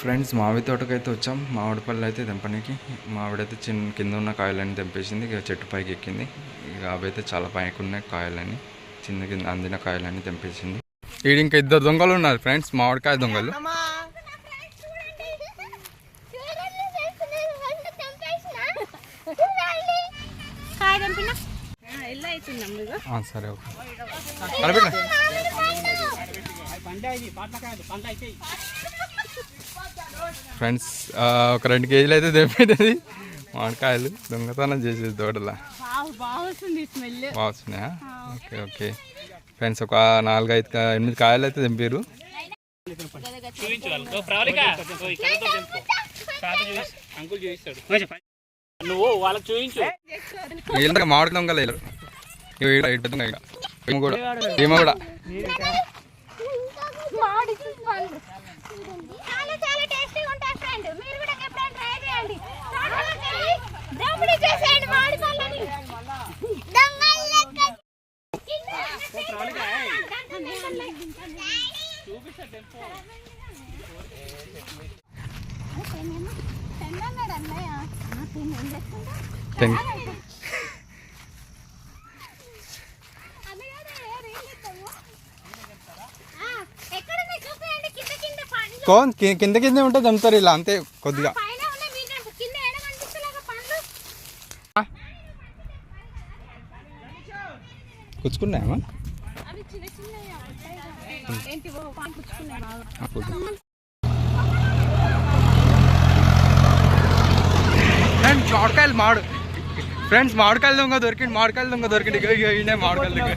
Friends మామిడి తోటకైతే వచ్చాం. మామిడి పళ్ళు అయితే తెంపనీకి. మామిడైతే చిన్న కింద ఉన్న కాయలన్నీ తెంపేసింది. ఇక చెట్టు పైకి ఎక్కింది. ఇక అవైతే చాలా పైకి ఉన్నాయి కాయలన్నీ. చిన్న కింద అందిన కాయలన్నీ తెంపేసింది. ఈడ ఇంకా ఇద్దరు దొంగలు ఉన్నారు ఫ్రెండ్స్ మామిడికాయ దొంగలు. సరే ఓకే. ఫ్రెండ్స్ ఒక రెండు కేజీలు అయితే తెంపేది మామిడికాయలు దొంగతనం చేసేది తోటలా. బాగా బాగా వస్తుంది స్మెల్. బాగా వస్తున్నాయా ఓకే ఓకే. ఫ్రెండ్స్ ఒక నాలుగు ఐదు ఎనిమిది కాయలు అయితే తెంపారు నువ్వు వాళ్ళకి చూపించు. మామిడి దొంగలు కూడా ఈమె కూడా. కోన్ కింద కింద ఉంటే తెంపుతారు ఇలా అంతే కొద్దిగా. పైన ఫ్రెండ్స్ మామిడికాయలు మాడు. ఫ్రెండ్స్ మామిడికాయలు దొంగ దొరికింది మామిడికాయలు దొంగ దొరికింది ఇక మామిడికాయలు దొంగ.